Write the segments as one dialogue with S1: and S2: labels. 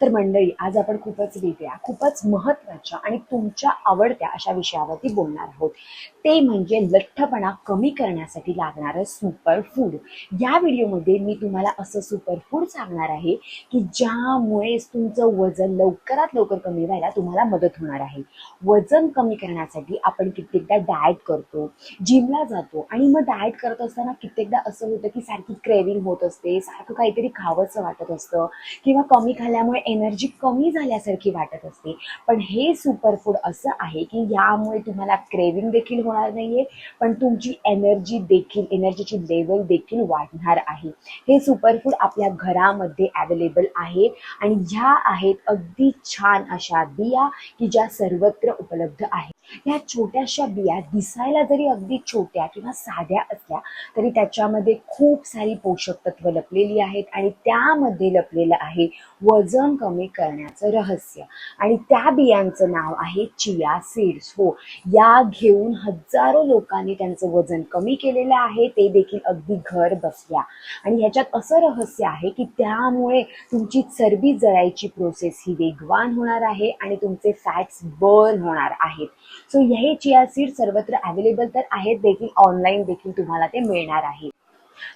S1: तर मंडळी आज आपण खूपच वेगळ्या खूपच महत्त्वाच्या आणि तुमच्या आवडत्या अशा विषयावरती बोलणार आहोत. ते म्हणजे लठ्ठपणा कमी करण्यासाठी लागणारं सुपर फूड या व्हिडिओमध्ये मी तुम्हाला असं सुपर फूड सांगणार आहे की ज्यामुळे तुमचं वजन लवकरात लवकर कमी व्हायला तुम्हाला मदत होणार आहे. वजन कमी करण्यासाठी आपण कित्येकदा डाएट करतो जिमला जातो आणि मग डाएट करत असताना कित्येकदा असं होतं की सारखी क्रेविंग होत असते सारखं काहीतरी खावंसं वाटत असतं किंवा कमी त्यामुळे एनर्जी कमी झाल्यासारखी वाटत असते. पण हे सुपर फूड असं आहे की यामुळे तुम्हाला क्रेविंग देखील होणार नाहीये पण तुमची एनर्जी देखील एनर्जीची लेवल देखील वाढणार आहे. हे सुपरफूड आपल्या घरामध्ये अवेलेबल आहे आणि ह्या आहेत अगदी छान अशा बिया की ज्या सर्वत्र उपलब्ध आहेत. ह्या छोट्याशा बिया दिसायला जरी अगदी छोट्या किंवा साध्या असल्या तरी त्याच्यामध्ये खूप सारी पोषक तत्व लपलेली आहेत आणि त्यामध्ये लपलेलं आहे वजन कमी करण्याचं रहस्य. आणि त्या बियांचं नाव आहे चिया सीड्स. हो या घेऊन हजारो लोकांनी त्यांचं वजन कमी केलेलं आहे ते देखील अगदी घर बसल्या. आणि ह्याच्यात असं रहस्य आहे की त्यामुळे तुमची चरबी जळायची प्रोसेस ही वेगवान होणार आहे आणि तुमचे फॅट्स बर्न होणार आहेत. सो हे चिया सीड सर्वत्र अवेलेबल तर आहेत देखील. ऑनलाईन देखील तुम्हाला ते मिळणार आहे.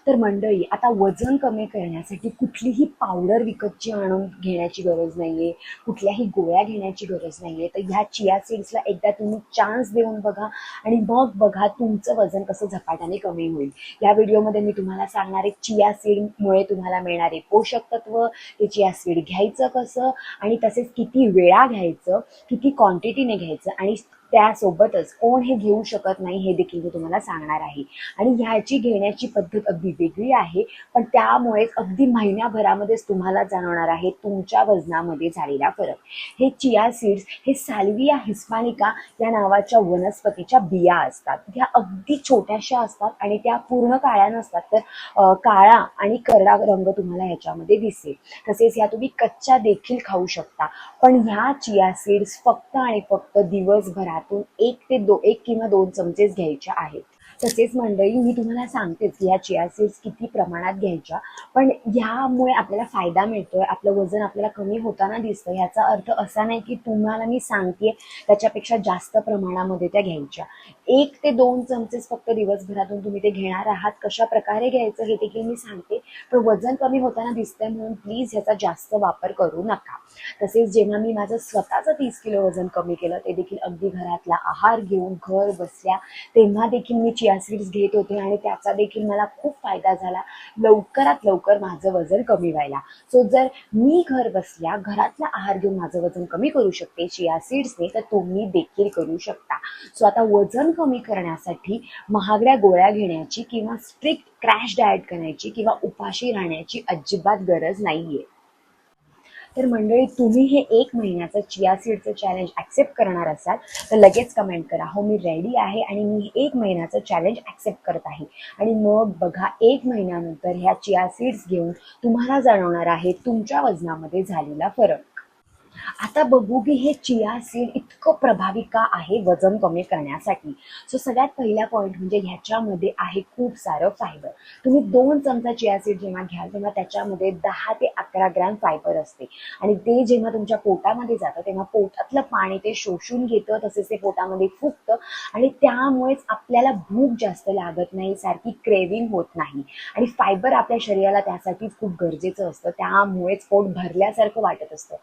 S1: तर मंडळी आता वजन कमी करण्यासाठी कुठलीही पावडर विकतची आणून घेण्याची गरज नाहीये. कुठल्याही गोळ्या घेण्याची गरज नाहीये. तर ह्या चिया सीड्सला एकदा तुम्ही चान्स देऊन बघा आणि मग बघा तुमचं वजन कसं झपाट्याने कमी होईल. या व्हिडिओमध्ये मी तुम्हाला सांगणार आहे चिया सीडमुळे तुम्हाला मिळणारे पोषक तत्व ते चिया सीड घ्यायचं कसं आणि तसेच किती वेळा घ्यायचं किती क्वांटिटीने घ्यायचं आणि त्यासोबतच कोण हे घेऊ शकत नाही हे देखील मी तुम्हाला सांगणार आहे. आणि ह्याची घेण्याची पद्धत अगदी वेगळी आहे पण त्यामुळेच अगदी महिन्याभरामध्येच तुम्हाला जाणवणार आहे तुमच्या वजनामध्ये झालेला फरक. हे चिया सीड्स हे साल्विया हिस्पानिका या नावाच्या वनस्पतीच्या बिया असतात. ह्या अगदी छोट्याशा असतात आणि त्या पूर्ण काळ्या नसतात तर काळा आणि करडा रंग तुम्हाला ह्याच्यामध्ये दिसेल. तसेच ह्या तुम्ही कच्च्या देखील खाऊ शकता. पण ह्या चिया सीड्स फक्त आणि फक्त दिवसभरात त्यातून एक ते दो एक किंवा दोन चमचेच घ्यायच्या आहेत. तसेच मंडळी मी तुम्हाला सांगतेच की ह्या चिया सीड्स किती प्रमाणात घ्यायच्या पण ह्यामुळे आपल्याला फायदा मिळतोय आपलं वजन आपल्याला कमी होताना दिसतं ह्याचा अर्थ असा नाही की तुम्हाला मी सांगते त्याच्यापेक्षा जास्त प्रमाणामध्ये त्या घ्यायच्या. एक ते दोन चमचेच फक्त दिवसभरातून तुम्ही ते घेणार आहात. कशा प्रकारे घ्यायचं हे देखील मी सांगते. पण वजन कमी होताना दिसतंय म्हणून प्लीज ह्याचा जास्त वापर करू नका. तसेच जेव्हा मी माझं स्वतःचं तीस किलो वजन कमी केलं ते देखील अगदी घरातला आहार घेऊन घर बसल्या तेव्हा देखील मी चिया सीड्स घेत होते आणि त्याचा देखील मला खूप फायदा झाला. लवकरात लवकर माझं वजन कमी व्हायला. सो जर मी घर बसल्या घरातला आहार घेऊन माझं वजन कमी करू शकते चिया सीड्सने तर तुम्ही देखील करू शकता. सो आता वजन कमी करण्यासाठी महागड्या गोळ्या घेण्याची किंवा स्ट्रिक्ट क्रॅश डाएट करण्याची किंवा उपाशी राहण्याची अजिबात गरज नाहीये. तर मंडळी तुम्ही हे एक महिन्याचं चिया सीडचं चॅलेंज ॲक्सेप्ट करणार असाल तर लगेच कमेंट करा. हो मी रेडी आहे आणि मी एक महिन्याचं चॅलेंज ॲक्सेप्ट करत आहे. आणि मग बघा एक महिन्यानंतर ह्या चिया सीड्स घेऊन तुम्हाला जाणवणार आहे तुमच्या वजनामध्ये झालेला फरक. आता बघू की हे चिया सीड इतकं प्रभावी का आहे वजन कमी करण्यासाठी? सो सगळ्यात पहिला पॉईंट म्हणजे ह्याच्यामध्ये आहे खूप सारं फायबर तुम्ही दोन चमचा चिया सीड जेव्हा घ्याल तेव्हा त्याच्यामध्ये दहा ते अकरा ग्रॅम फायबर असते. आणि ते जेव्हा तुमच्या पोटामध्ये जातं तेव्हा पोटातलं पाणी ते शोषून घेतं तसेच ते पोटामध्ये फुगतं. आणि त्यामुळेच आपल्याला भूक जास्त लागत नाही सारखी क्रेविंग होत नाही. आणि फायबर आपल्या शरीराला त्यासाठी खूप गरजेचं असतं. त्यामुळेच पोट भरल्यासारखं वाटत असतं.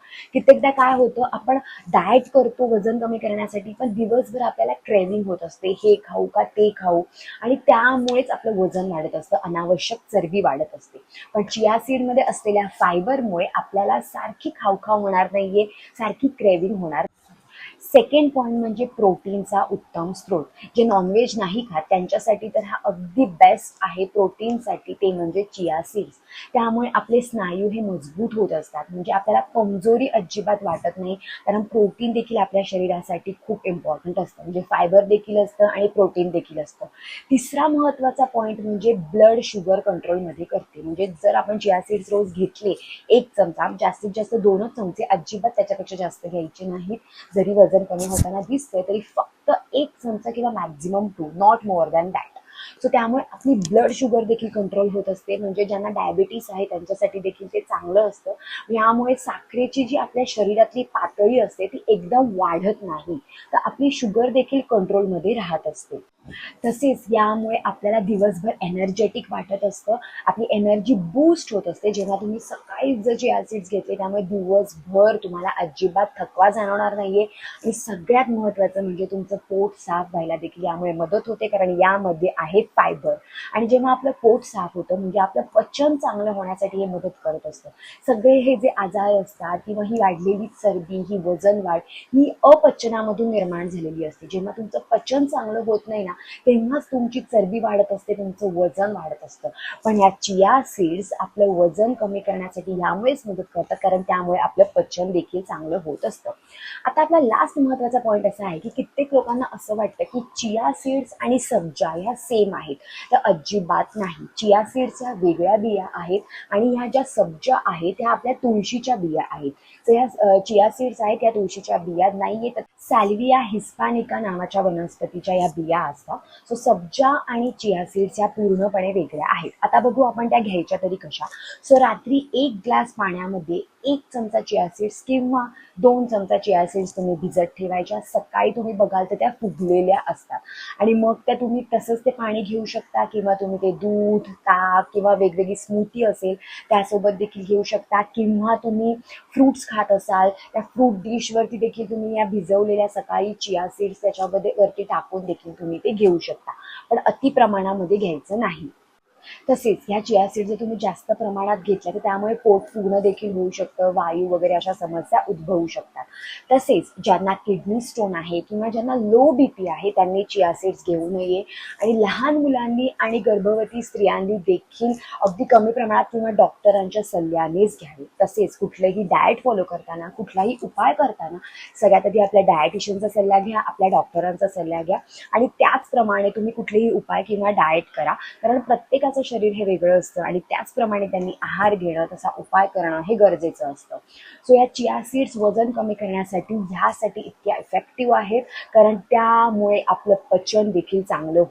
S1: कित्येकदा काय होतं आपण डाएट करतो वजन कमी करण्यासाठी पण दिवसभर आपल्याला क्रेविंग होत असते. हे खाऊ का ते खाऊ. आणि त्यामुळेच आपलं वजन वाढत असतं. अनावश्यक चरबी वाढत असते. पण चिया सीडमध्ये असलेल्या फायबरमुळे आपल्याला सारखी खाऊ खाऊ होणार नाहीये. सारखी क्रेविंग होणार सेकंड पॉईंट म्हणजे प्रोटीनचा उत्तम स्रोत. जे नॉनव्हेज नाही खात त्यांच्यासाठी तर हा अगदी बेस्ट आहे प्रोटीनसाठी ते म्हणजे चिया सीड्स त्यामुळे आपले स्नायू हे मजबूत होत असतात. म्हणजे आपल्याला कमजोरी अजिबात वाटत नाही कारण प्रोटीन देखील आपल्या शरीरासाठी खूप इम्पॉर्टंट असतं. म्हणजे फायबर देखील असतं आणि प्रोटीन देखील असतं. तिसरा महत्त्वाचा पॉईंट म्हणजे ब्लड शुगर कंट्रोलमध्ये करते. म्हणजे जर आपण चिया सीड्स रोज घेतले एक चमचा जास्तीत जास्त दोनच चमचे अजिबात त्याच्यापेक्षा जास्त घ्यायचे नाहीत. जरी वजन कमी होताना दिसतंय तरी फक्त एक चमचा किंवा maximum two not more than that so त्यामुळे आपली ब्लड शुगर देखील कंट्रोल होत असते. म्हणजे ज्यांना डायबिटीस आहे त्यांच्यासाठी देखील ते चांगलं असतं. यामुळे साखरेची जी आपल्या शरीरातली पातळी असते ती एकदम वाढत नाही. तर आपली शुगर देखील कंट्रोलमध्ये राहत असते. तसेच यामुळे आपल्याला दिवसभर एनर्जेटिक वाटत असतं. आपली एनर्जी बूस्ट होत असते. जेव्हा तुम्ही सकाळीच जर जे ॲसिड्स घेतले त्यामुळे दिवसभर तुम्हाला अजिबात थकवा जाणवणार नाहीये. आणि सगळ्यात महत्त्वाचं म्हणजे तुमचं पोट साफ व्हायला देखील यामुळे मदत होते कारण यामध्ये आहे फायबर आणि जेव्हा आपलं पोट साफ होतं म्हणजे आपलं पचन चांगलं होण्यासाठी हे मदत करत असतं. सगळे हे जे आजार असतात किंवा ही वाढलेली सर्दी ही वजन वाढ ही अपचनामधून निर्माण झालेली असते. जेव्हा तुमचं पचन चांगलं होत नाही ना तेव्हाच तुमची चरबी वाढत असते तुमचं वजन वाढत असतं. पण या चिया सीड्स आपलं वजन कमी करण्यासाठी यामुळेच मदत करतात कारण त्यामुळे आपलं पचन देखील चांगलं होत असतं. आता आपला लास्ट महत्त्वाचा पॉईंट असा आहे की कित्येक लोकांना असं वाटतं की चिया सीड्स आणि सब्जा ह्या सेम आहेत. तर अजिबात नाही. चिया सीड्स ह्या वेगळ्या बिया आहेत आणि ह्या ज्या सब्जा आहेत त्या आपल्या तुळशीच्या बिया आहेत. तर चिया सीड्स आहेत त्या तुळशीच्या बिया नाही तर सॅल्विया हिस्पानिका नावाच्या वनस्पतीच्या या बिया असतात. सो सब्जा आणि चिया सीड्स या पूर्णपणे वेगळ्या आहेत. आता बघू आपण त्या घ्यायच्या तरी कशा. सो रात्री एक ग्लास पाण्यामध्ये एक चमचा चिया सीड्स किंवा दोन चमचा चिया सीड्स तुम्ही भिजत ठेवायच्या. सकाळी तुम्ही बघाल तर त्या फुगलेल्या असतात. आणि मग त्या तुम्ही तसंच ते पाणी घेऊ शकता किंवा तुम्ही ते दूध ताक किंवा वेगवेगळी स्मूथी असेल त्यासोबत देखील घेऊ शकता. किंवा तुम्ही फ्रुट्स खात असाल त्या फ्रूट डिशवरती देखील तुम्ही या भिजवलेल्या सकाळी चिया सीड्स त्याच्यामध्ये वरती टाकून देखील तुम्ही ते घेऊ शकता. पण अति प्रमाणामध्ये घ्यायचं नाही. तसेच ह्या चिया सीड जर तुम्ही जास्त प्रमाणात घेतल्या तर त्यामुळे पोट फुगणं देखील होऊ शकतं वायू वगैरे अशा समस्या उद्भवू शकतात. तसेच ज्यांना किडनी स्टोन आहे किंवा ज्यांना लो बी पी आहे त्यांनी चिया सीड्स घेऊ नये. आणि लहान मुलांनी आणि गर्भवती स्त्रियांनी देखील अगदी कमी प्रमाणात किंवा डॉक्टरांच्या सल्ल्यानेच घ्यावे. तसेच कुठलंही डाएट फॉलो करताना कुठलाही उपाय करताना सगळ्यात आधी आपल्या डायटिशियनचा सल्ला घ्या आपल्या डॉक्टरांचा सल्ला घ्या. आणि त्याचप्रमाणे तुम्ही कुठलेही उपाय किंवा डाएट करा. कारण प्रत्येकाचं शरीर हे वेगळं असतं आणि त्याचप्रमाणे त्यांनी आहार घेणं तसा उपाय करणं हे गरजेचं असतं. सो या चिया सीड्स वजन कमी करण्यासाठी ह्यासाठी इतक्या इफेक्टिव्ह आहेत कारण त्यामुळे आपलं पचन देखील चांगलं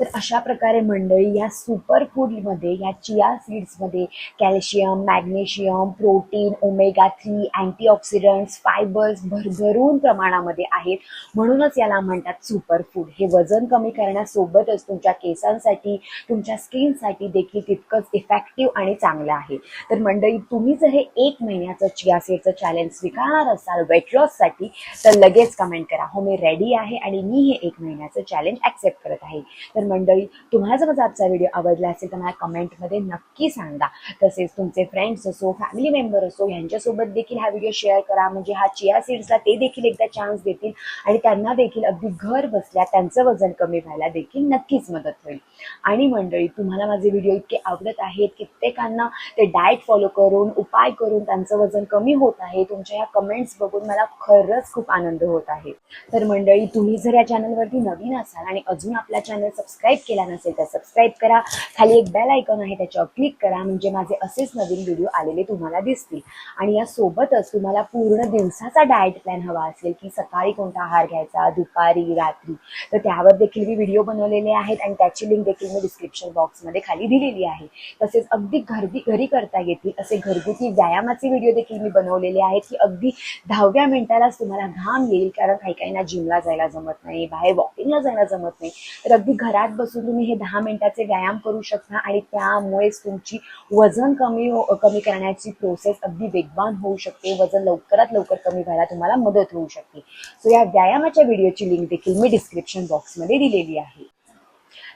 S1: तर अशा प्रकारे मंडळी या सुपरफूडमध्ये या chia सीड्समध्ये calcium magnesium protein omega three antioxidants fibres भरभरून प्रमाणामध्ये आहेत. म्हणूनच याला म्हणतात सुपरफूड हे वजन कमी करण्यासोबतच तुमच्या केसांसाठी तुमच्या स्किनसाठी देखील तितकंच इफेक्टिव्ह आणि चांगलं आहे. तर मंडळी तुम्ही जर हे एक महिन्याचं चिया सीडचं चॅलेंज स्वीकारणार असाल वेट लॉससाठी तर लगेच कमेंट करा. हो मी रेडी आहे आणि मी हे एक महिन्याचं चॅलेंज ॲक्सेप्ट करत आहे. तर मंडळी तुम्हाला जर माझा आजचा व्हिडिओ आवडला असेल तर मला कमेंटमध्ये नक्की सांगा. तसेच तुमचे फ्रेंड्स असो फॅमिली मेंबर असो यांच्यासोबत देखील हा व्हिडिओ शेअर करा. म्हणजे हा चिया सीड्सला ते देखील एकदा चान्स देतील आणि त्यांना देखील अगदी घर बसल्या त्यांचं वजन कमी व्हायला देखील नक्कीच मदत होईल. आणि मंडळी तुम्हाला माझे व्हिडिओ इतके आवडत आहेत कित्येकांना ते डाएट फॉलो करून उपाय करून त्यांचं वजन कमी होत आहे तुमच्या या कमेंट्स बघून मला खरंच खूप आनंद होत आहे. तर मंडळी तुम्ही जर या चॅनलवरती नवीन असाल आणि अजून आपल्या चॅनल सबस्क्राईब केला नसेल तर सबस्क्राईब करा. खाली एक बेल आयकॉन आहे त्याच्यावर क्लिक करा. म्हणजे माझे असेच नवीन व्हिडिओ आलेले तुम्हाला दिसतील. आणि यासोबतच तुम्हाला पूर्ण दिवसाचा डाएट प्लॅन हवा असेल की सकाळी कोणता आहार घ्यायचा दुपारी रात्री. तर त्यावर देखील मी व्हिडिओ बनवलेले आहेत आणि त्याची लिंक देखील मी डिस्क्रिप्शन बॉक्समध्ये खाली दिलेली आहे. तसेच अगदी घरी घरी करता येतील असे घरगुती व्यायामाचे व्हिडिओ देखील मी बनवलेले आहेत की अगदी दहाव्या मिनिटालाच तुम्हाला घाम येईल कारण काही काहींना जिमला जायला जमत नाही बाहेर वॉकिंगला जायला जमत नाही. तर अगदी घरात बसून तुम्ही हे दहा मिनिटाचे व्यायाम करू शकता आणि त्यामुळेच तुमची वजन कमी हो कमी करण्याची प्रोसेस अगदी वेगवान होऊ शकते. वजन लवकरात लवकर कमी व्हायला तुम्हाला मदत होऊ शकते. सो या व्यायामाच्या व्हिडिओची लिंक देखील मी डिस्क्रिप्शन बॉक्समध्ये दिलेली आहे.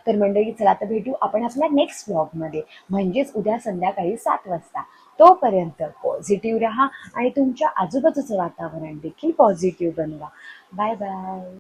S1: तर मंडळी चला तर भेटू आपण आपल्या नेक्स्ट ब्लॉगमध्ये म्हणजेच उद्या संध्याकाळी सात वाजता. तोपर्यंत पॉझिटिव्ह राहा आणि तुमच्या आजूबाजूचं वातावरण देखील पॉझिटिव्ह बनवा. Bye bye